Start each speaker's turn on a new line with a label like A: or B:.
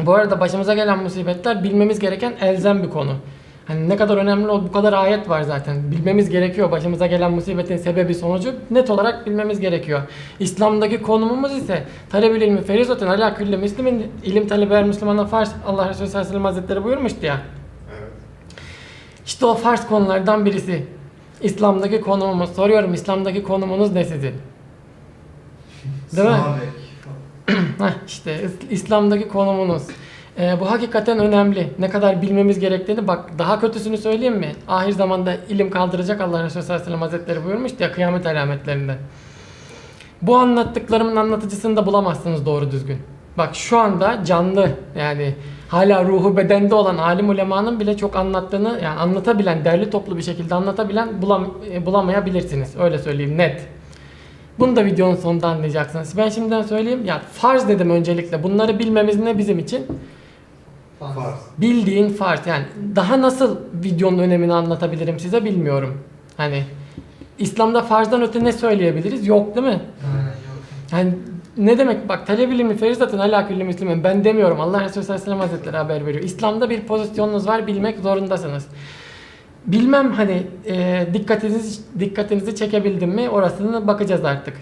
A: Bu arada başımıza gelen musibetler bilmemiz gereken elzem bir konu. Hani ne kadar önemli ol bu kadar ayet var zaten. Bilmemiz gerekiyor. Başımıza gelen musibetin sebebi sonucu net olarak bilmemiz gerekiyor. İslam'daki konumumuz ise talebül ilmi ferizatun ala kulli müslimin ilim talebi her Müslümana farz. Allah Resulü sallallahu aleyhi ve sellem hazretleri buyurmuştu ya.
B: Evet.
A: İşte o farz konulardan birisi. İslam'daki konumumuz. Soruyorum İslam'daki konumunuz ne sizin? Değil mi? İşte İs- İslam'daki konumunuz. Ee, bu hakikaten önemli. Ne kadar bilmemiz gerektiğini bak daha kötüsünü söyleyeyim mi? Ahir zamanda ilim kaldıracak Allah Resulü sallallahu aleyhi ve sellem hazretleri buyurmuştu ya kıyamet alametlerinde. Bu anlattıklarımın anlatıcısını da bulamazsınız doğru düzgün. Bak şu anda canlı yani hala ruhu bedende olan alim ulemanın bile çok anlattığını yani anlatabilen, derli toplu bir şekilde anlatabilen bulam, e, bulamayabilirsiniz. Öyle söyleyeyim net. Bunu da videonun sonunda anlayacaksınız. Ben şimdiden söyleyeyim. Ya farz dedim öncelikle. Bunları bilmemiz ne bizim için?
B: Farz.
A: Bildiğin farz. Yani daha nasıl videonun önemini anlatabilirim size bilmiyorum. Hani İslam'da farzdan öte ne söyleyebiliriz? Yok değil mi? Yani ne demek bak talep ilmi ferizatın ala kulli müslimin ben demiyorum Allah Resulü sallallahu aleyhi ve sellem hazretleri haber veriyor. İslam'da bir pozisyonunuz var bilmek zorundasınız. Bilmem hani e, dikkatinizi dikkatinizi çekebildim mi orasını bakacağız artık.